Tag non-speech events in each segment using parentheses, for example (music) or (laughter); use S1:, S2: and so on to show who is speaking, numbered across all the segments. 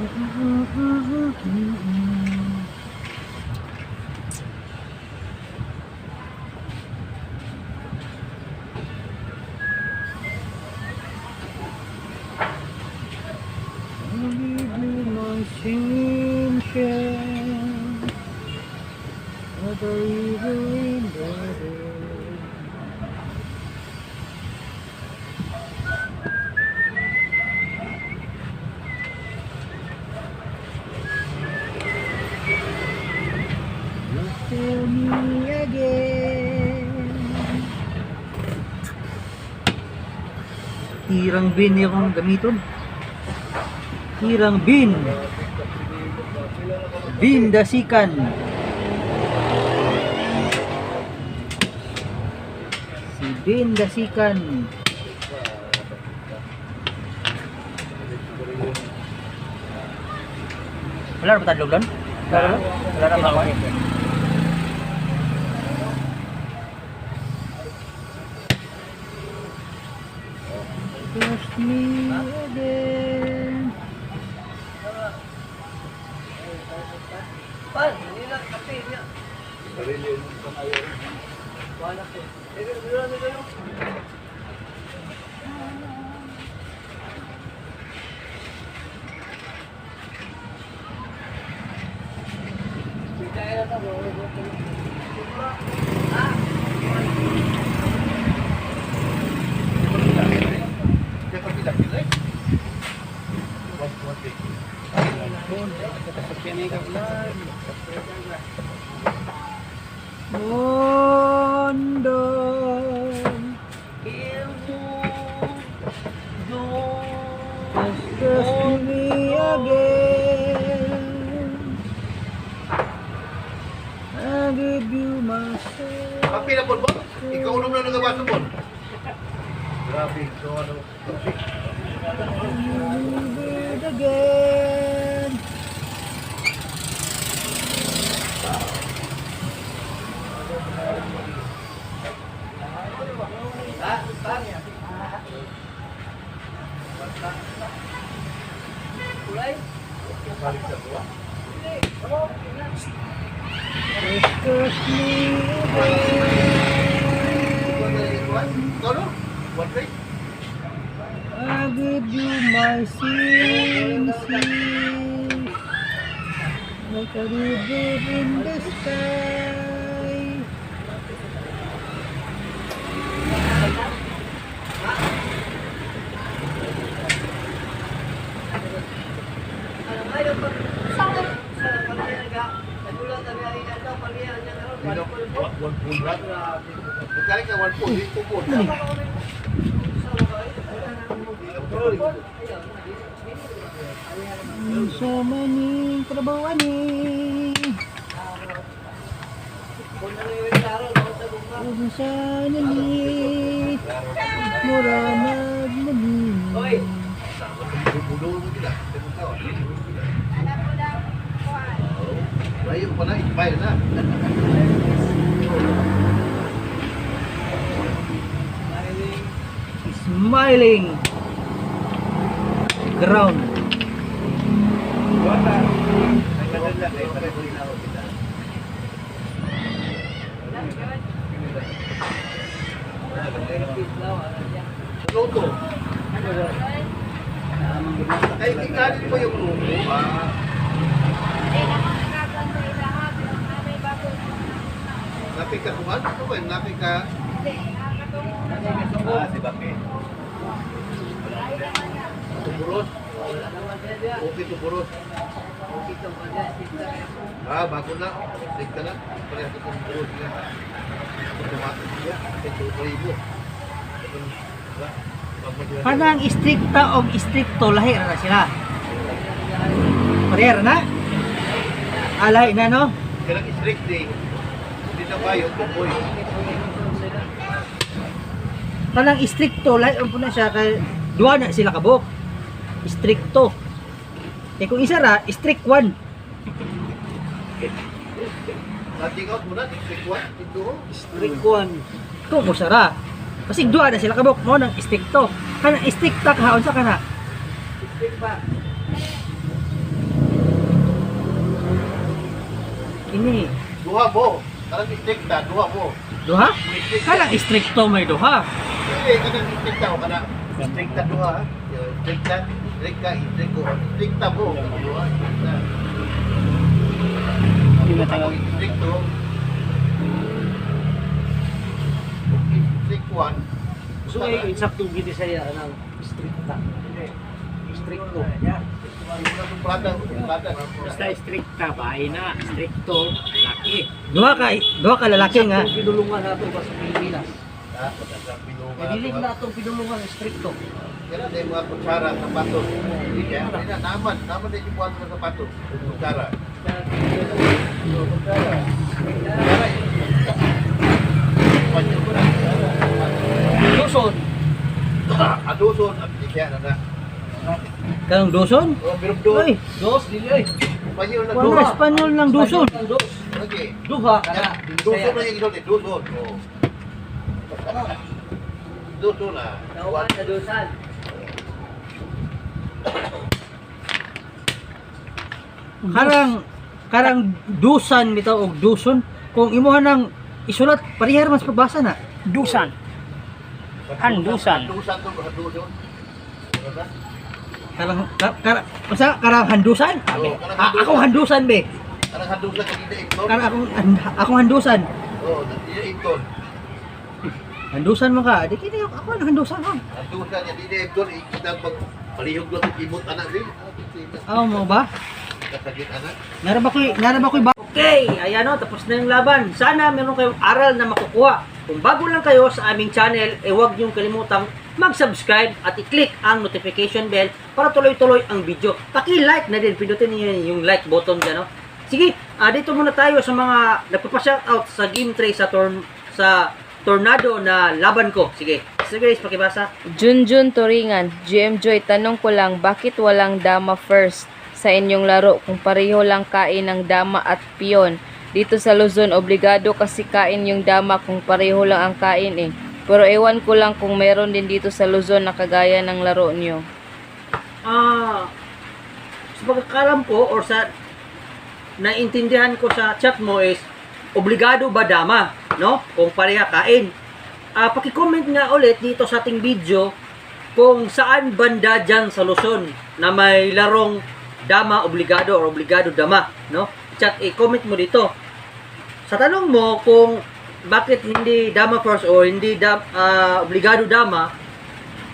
S1: Mm-hmm, mm-hmm, mm-hmm. mm-hmm. Tirang bin yung gamiton. Tirang bin. Bin dasikan. Si bin dasikan. Wala na ba tadlog doon? Wala na? Wala na ba? bilhin ko kayo. Wala ko. Eh,
S2: wala na
S1: kayo. Oh. Like a river in the sky.
S2: Dino, one pool ba? Magkali ka one pool, dito po.
S1: Sa maning trabaho ni. Kung sa nani, mura
S2: mo kita. Layo pa na, ikbay na.
S1: Smiling. Ground.
S2: Loto. Ay, kikanin mo yung loto. Ah, napik ka kuhan? Ano ba? Napik ka? Ah, si Baki. Tuburos. Okay, tuburos. Ah, bago na. Ka na. Parehas ito tuburos niya. Automatic. Ito.
S1: Kanang istrikta o istrikto lahi na sila. Parehara na? Ah, lahi na no?
S2: Kailang strict day. Hindi na ba yung kuboy?
S1: Kanang istrikto lahi na siya kay duwa na sila strict 2. Eh kung isara, strict 1.
S2: Nating out muna, strict 1, strict 2.
S1: Strict 1. Kung isara. Kasi duha na sila kabok mo nang strict 2. Kana strict tak haon sa kana. Strict ba? Ini.
S2: Duha mo. Karang strict ta, duha mo.
S1: Duha?
S2: Kanang
S1: strict to may duha.
S2: Dili, kanang strict ta o kana. Strict ta duha. Strict ta. Istrikta, istrikta, istrikta. Istrikta mo. kanang Duha, istrikta. Ako istrikto. Strict one.
S1: So, eh, insakto gidi saya ng istrikta. Istrikto.
S2: Plata, plata.
S3: Basta stricta, bahay na. Stricto, laki.
S1: Duha ka, duha ka lalaki nga.
S3: pinulungan nato ba sa Pilipinas?
S2: Ha?
S3: Pinilig na itong pinulungan stricto.
S2: Kaya na yung mga kutsara sapatos. Hindi na, naman. Naman din yung buwan ng sapatos. Kutsara. Kutsara. Ko na.
S3: Luzon.
S2: Aduson. Kaya na na.
S1: Kanong doson?
S2: O, birubdo.
S1: Ay,
S3: Dos, dili ay.
S2: Panyo na doon.
S1: Espanyol ng
S3: dos.
S2: Lagi.
S3: Duha.
S2: Duson na yung idol eh. Duson. O. Duson na.
S3: Kawan sa dosan.
S1: Karang karang dusan bitaw og duson kung imuha ng isulat parihar mas pagbasa na.
S3: Dusan. Handusan.
S2: Handusan to. Handusan.
S1: Karang ka- karang basta karang handusan.
S2: Karang
S1: A- ako handusan be.
S2: Karang handusan ka hindi ikton.
S1: Karang akong akong handusan.
S2: Oo, hindi ikton.
S1: Handusan mo ka. Di kini ako ang handusan ko.
S2: Handusan niya, hindi ikton. Ikitang pag palihog lang sa kimot anak rin.
S1: Aw mo ba?
S2: Kasakit anak.
S1: Naraba ko'y naraba ko'y ba? Okay, ayan o, tapos na yung laban. Sana meron kayong aral na makukuha. Kung bago lang kayo sa aming channel, eh huwag niyong kalimutang mag-subscribe at i-click ang notification bell para tuloy-tuloy ang video. Paki-like na din, pindutin niyo yung like button dyan, no? Sige, ah, dito muna tayo sa mga nagpapa-shoutout sa game tray sa torn sa tornado na laban ko. Sige, sige guys, pakibasa.
S4: Junjun Turingan, GM Joy, tanong ko lang, bakit walang dama first sa inyong laro kung pareho lang kain ng dama at piyon? Dito sa Luzon, obligado kasi kain yung dama kung pareho lang ang kain eh. Pero ewan ko lang kung meron din dito sa Luzon na kagaya ng laro nyo.
S1: Ah, sa pagkakalam ko or sa naintindihan ko sa chat mo is obligado ba dama, no? Kung pareha kain. Ah, paki-comment nga ulit dito sa ating video kung saan banda dyan sa Luzon na may larong dama obligado or obligado dama, no? Chat, i-comment mo dito. Sa tanong mo kung bakit hindi dama first or hindi da, ah, obligado dama,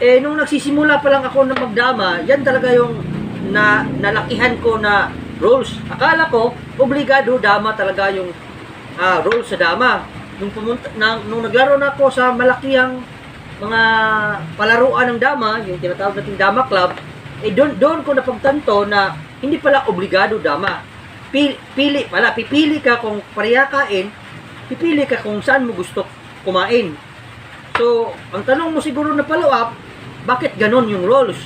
S1: eh nung nagsisimula pa lang ako na magdama, yan talaga yung na nalakihan ko na rules. Akala ko obligado dama talaga yung ah, rules sa dama. Nung pumunta na, nung naglaro na ako sa malakihang mga palaruan ng dama, yung tinatawag nating dama club, eh doon doon ko napagtanto na hindi pala obligado dama. Pili, pili pala, pipili ka kung pareha kain, pipili ka kung saan mo gusto kumain. So, ang tanong mo siguro na follow up, bakit ganon yung roles?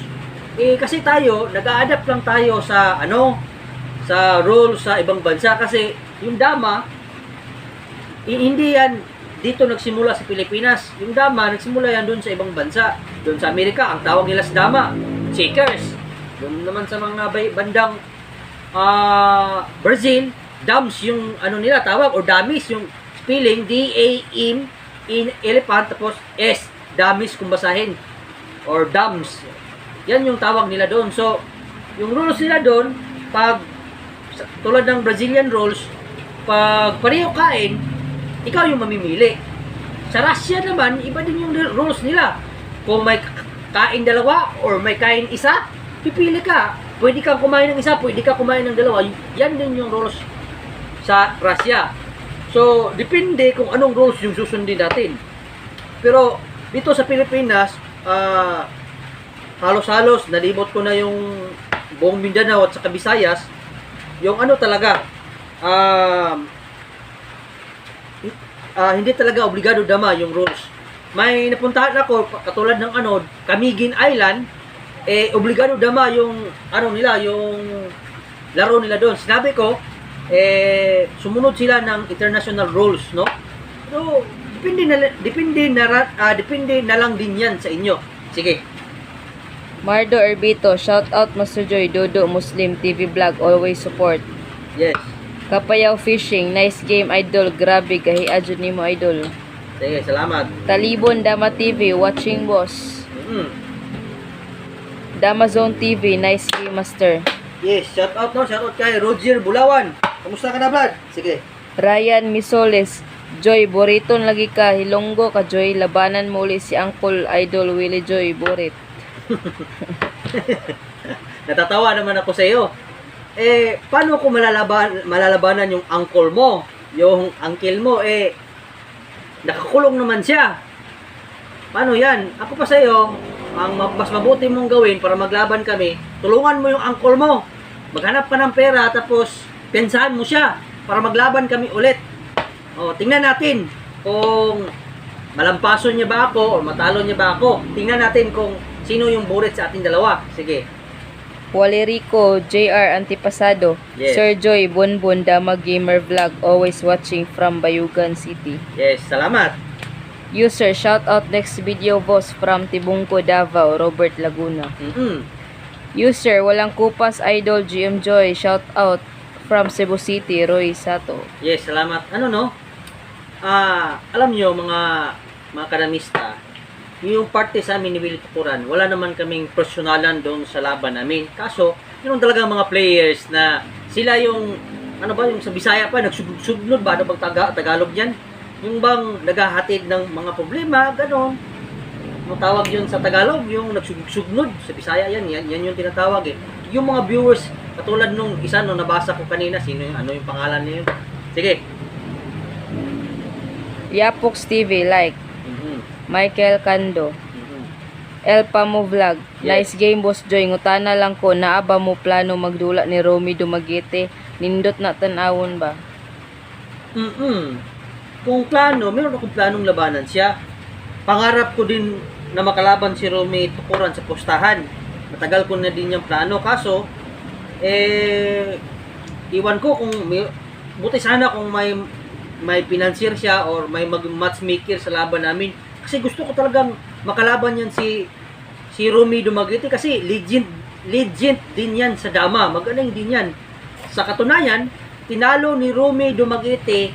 S1: Eh, kasi tayo, nag-a-adapt lang tayo sa, ano, sa rules sa ibang bansa. Kasi, yung dama, hindi yan dito nagsimula sa Pilipinas. Yung dama, nagsimula yan doon sa ibang bansa. Doon sa Amerika, ang tawag nila sa dama, checkers. Doon naman sa mga bandang ah, Brazil, dams yung ano nila tawag, or damis yung spelling, D-A-M, in elephant, tapos S, damis kung basahin, or dams. Yan yung tawag nila doon. So, yung rules nila doon, pag tulad ng Brazilian rules, pag pareho kain, ikaw yung mamimili. Sa Russia naman, iba din yung rules nila. Kung may kain dalawa or may kain isa, pipili ka. Pwede kang kumain ng isa, pwede ka kumain ng dalawa. Yan din yung rules sa Russia. So, depende kung anong rules yung susundin natin. Pero, dito sa Pilipinas, ah, halos-halos, nalibot ko na yung buong Mindanao at sa Visayas, yung ano talaga, um, ah, hindi talaga obligado dama yung rules. May napuntahan ako, katulad ng ano, Camiguin Island, eh, obligado dama yung, ano nila, yung laro nila doon. Sinabi ko, eh, sumunod sila ng international rules, no? So, depende na, depende na, ah, depende na lang din yan sa inyo. Sige.
S4: Mardo Erbito, shout out Master Joy, Dodo Muslim TV Vlog, always support.
S1: Yes.
S4: Kapayaw Fishing, nice game idol, grabe gahiya jud nimo idol.
S1: Sige, salamat.
S4: Talibon Dama TV, watching boss.
S1: Mm.
S4: Dama Zone TV, nice game master.
S1: Yes, shout out no, shout out kay Roger Bulawan. Kamusta ka na, Brad? Sige.
S4: Ryan Misoles, Joy, Boriton lagi ka, Hilonggo ka Joy, labanan mo uli si Uncle Idol Willie Joy, Borit. (laughs)
S1: Natatawa naman ako sa iyo. Eh, paano ko malalaban, malalabanan yung uncle mo? Yung uncle mo, eh, nakakulong naman siya. Paano yan? Ako pa sa iyo, ang ma- mas mabuti mong gawin para maglaban kami, tulungan mo yung uncle mo. Maghanap ka ng pera, tapos pensahan mo siya para maglaban kami ulit. O, tingnan natin kung malampason niya ba ako o matalo niya ba ako. Tingnan natin kung sino yung burit sa ating dalawa. Sige.
S4: Walerico, JR Antipasado,
S1: Yes.
S4: Sir Joy, Bonbon, Dama Gamer Vlog, always watching from Bayugan City.
S1: Yes, salamat.
S4: User, shout out next video boss from Tibungko, Davao, Robert Laguna.
S1: Mm-mm.
S4: User, walang kupas idol GM Joy, shout out from Cebu City, Roy Sato.
S1: Yes, salamat. Ano no? Ah, alam niyo mga mga kanamista, yung parte sa amin ni Willie Tukuran, wala naman kaming personalan doon sa laban namin. Kaso, yun talaga mga players na sila yung ano ba yung sa Bisaya pa nagsugnod ba ano bang taga, Tagalog yan? Yung bang naghahatid ng mga problema, ganon. Ang tawag yun sa Tagalog, yung nagsugnod sa Bisaya yan, yan, yan yung tinatawag eh. Yung mga viewers, katulad nung isa nung nabasa ko kanina, sino yung ano yung pangalan niya yun? Sige.
S4: Yapox TV, like. Michael Kando.
S1: Mhm.
S4: El Pamo Vlog.
S1: Yes.
S4: Nice game, Boss Joy. Ngutana lang ko, naaba mo plano magdula ni Romy Dumagete. Nindot na tanawon ba?
S1: Mm-mm. Kung plano, meron akong planong labanan siya. Pangarap ko din na makalaban si Romy Tukuran sa postahan. Matagal ko na din yung plano. Kaso, eh, iwan ko kung may, buti sana kung may may financier siya or may mag matchmaker sa laban namin. Kasi gusto ko talagang makalaban yan si si Romy Dumaguete kasi legend legend din yan sa dama. Magaling din yan. Sa katunayan, tinalo ni Romy Dumaguete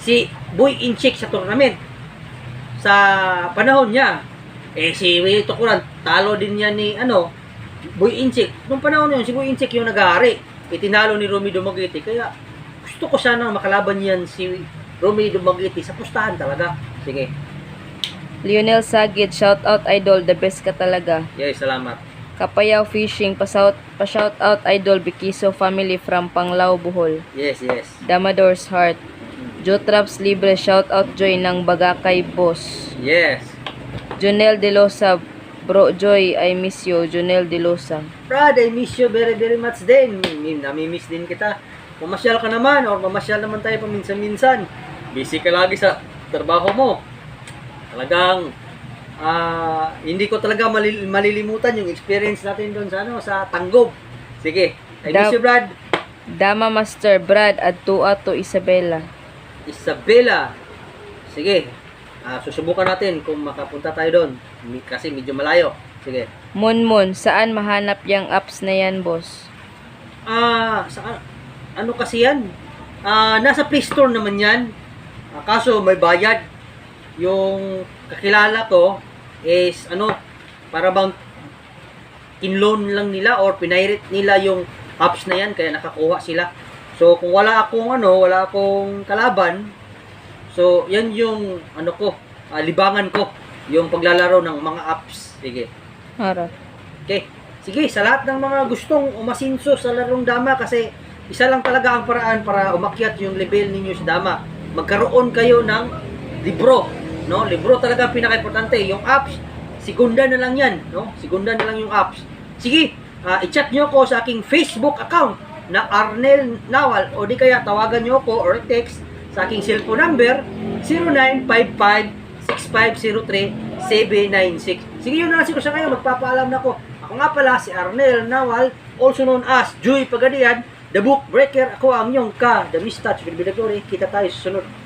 S1: si Boy Inchik sa tournament. Sa panahon niya, eh si Willie Tukuran, talo din niya ni ano, Boy Inchik. Nung panahon yun, si Boy Inchik yung nag-aari. Itinalo ni Romy Dumaguete. Kaya gusto ko sana makalaban yan si Romy Dumaguete sa pustahan talaga. Sige.
S4: Lionel Sagit, shout out idol, the best ka talaga.
S1: Yes, salamat.
S4: Kapayaw Fishing, pa-shout, pa-shout out idol, Bikiso family from Panglao, Bohol.
S1: Yes, yes.
S4: Damador's Heart. Jotraps Libre, shout out Joy ng Bagakay Boss.
S1: Yes.
S4: Jonel De Losa, Bro Joy, I miss you. Jonel De Losa.
S1: Brad, I miss you very very much din. Mi- Nami-miss din kita. Mamasyal ka naman or mamasyal naman tayo paminsan-minsan. Busy ka lagi sa trabaho mo. Talagang ah hindi ko talaga malil- malilimutan yung experience natin doon sa ano sa Tanggob. Sige. I miss you, Brad.
S4: Dama Master Brad at Tua to Isabela.
S1: Isabela. Sige. Ah, susubukan natin kung makapunta tayo doon. Kasi medyo malayo. Sige.
S4: Monmon, saan mahanap yung apps na yan, boss?
S1: Ah, sa ano kasi yan? Ah, nasa Play Store naman 'yan. Ah, kaso may bayad. Yung kakilala ko is ano, para bang kinloan lang nila or pinirate nila yung apps na yan kaya nakakuha sila. So kung wala akong ano, wala akong kalaban, so yan yung ano ko, ah, libangan ko, yung paglalaro ng mga apps. Sige.
S4: Harap.
S1: Okay. Sige, sa lahat ng mga gustong umasinso sa larong dama kasi isa lang talaga ang paraan para umakyat yung level ninyo sa dama. Magkaroon kayo ng libro, no? Libro talaga pinaka-importante. Yung apps, segunda na lang 'yan, no? Segunda na lang yung apps. Sige, ah, i-chat nyo ako sa aking Facebook account na Arnel Nawal o di kaya tawagan nyo ako or text sa aking cellphone number 0955-6503-796. Sige, yun na lang siguro sa kayo. Magpapaalam na ako. Ako nga pala si Arnel Nawal, also known as Joy Pagadian, The Book Breaker. Ako ang inyong ka, The Mistach, Bilbidagori. Kita tayo sa sunod.